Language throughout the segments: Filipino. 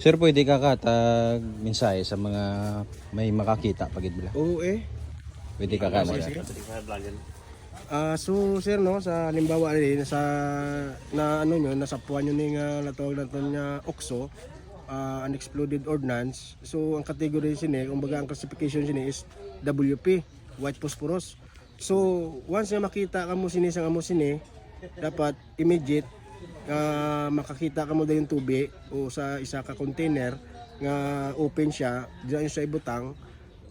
Sir, pwede ka katag mensahe sa mga may makakita pagid bila. Oo eh. Pwede ka ka. Ah, so sir no sa halimbawa rin sa na ano nyo nasa puwan nyo ni nga natawag na to niya OXO ah, unexploded ordnance so ang category sini kumbaga ang classification sini is WP white phosphorus so once na makita ka mo sini sa amo sini dapat immediate nga makakita ka mo dayon tubi o sa isa ka container nga open siya diyan sa ibutang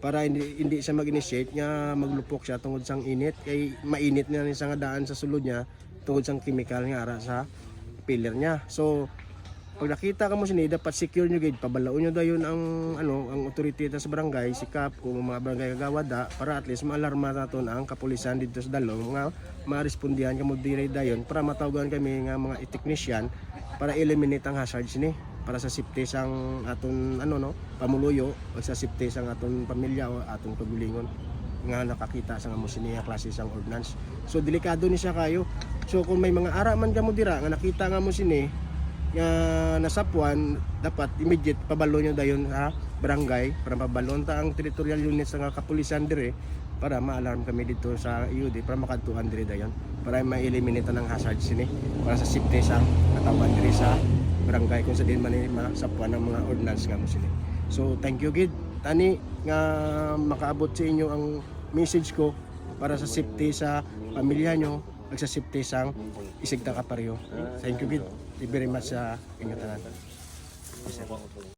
para hindi hindi siya mag-initiate nga maglupok siya tungod sang init. Kay mainit na siya nga daan sa sulod niya tungod sang chemical nga ara sa pillar niya. So pag nakita ka mo sini dapat secure nyo gid pabalaon nyo dayon ang ano ang authority sa barangay sikap kung mga barangay kagawad da para at least maalarma naton ang kapulisan dito sa dalong nga marespondihan kamo dire dayon para matawagan kami nga mga technician para eliminate ang hazard sini para sa safety sang aton ano no pamuluyo o sa safety sang aton pamilya o aton pagbulingon nga nakakita sa amo sini nga klase sang ordnance so delikado ni siya kayo. So kung may mga ara man kamo dira nga nakita nga mo sini nga nasapuan dapat immediate pabalo nyo dayon sa barangay para pabalon ta ang territorial units nga kapulisan dire para ma-alarm kami dito sa IUD para makadtuan dire dayon para ma-eliminate ng hazard sini para sa safety sa katawan dire sa barangay kung sa din man masapuan ng mga ordinance nga mo sini so thank you gid. Tani nga makaabot sa inyo ang message ko para sa safety sa pamilya nyo ag sa safety sang isigta ka pareho thank you gid you very much sa ingatan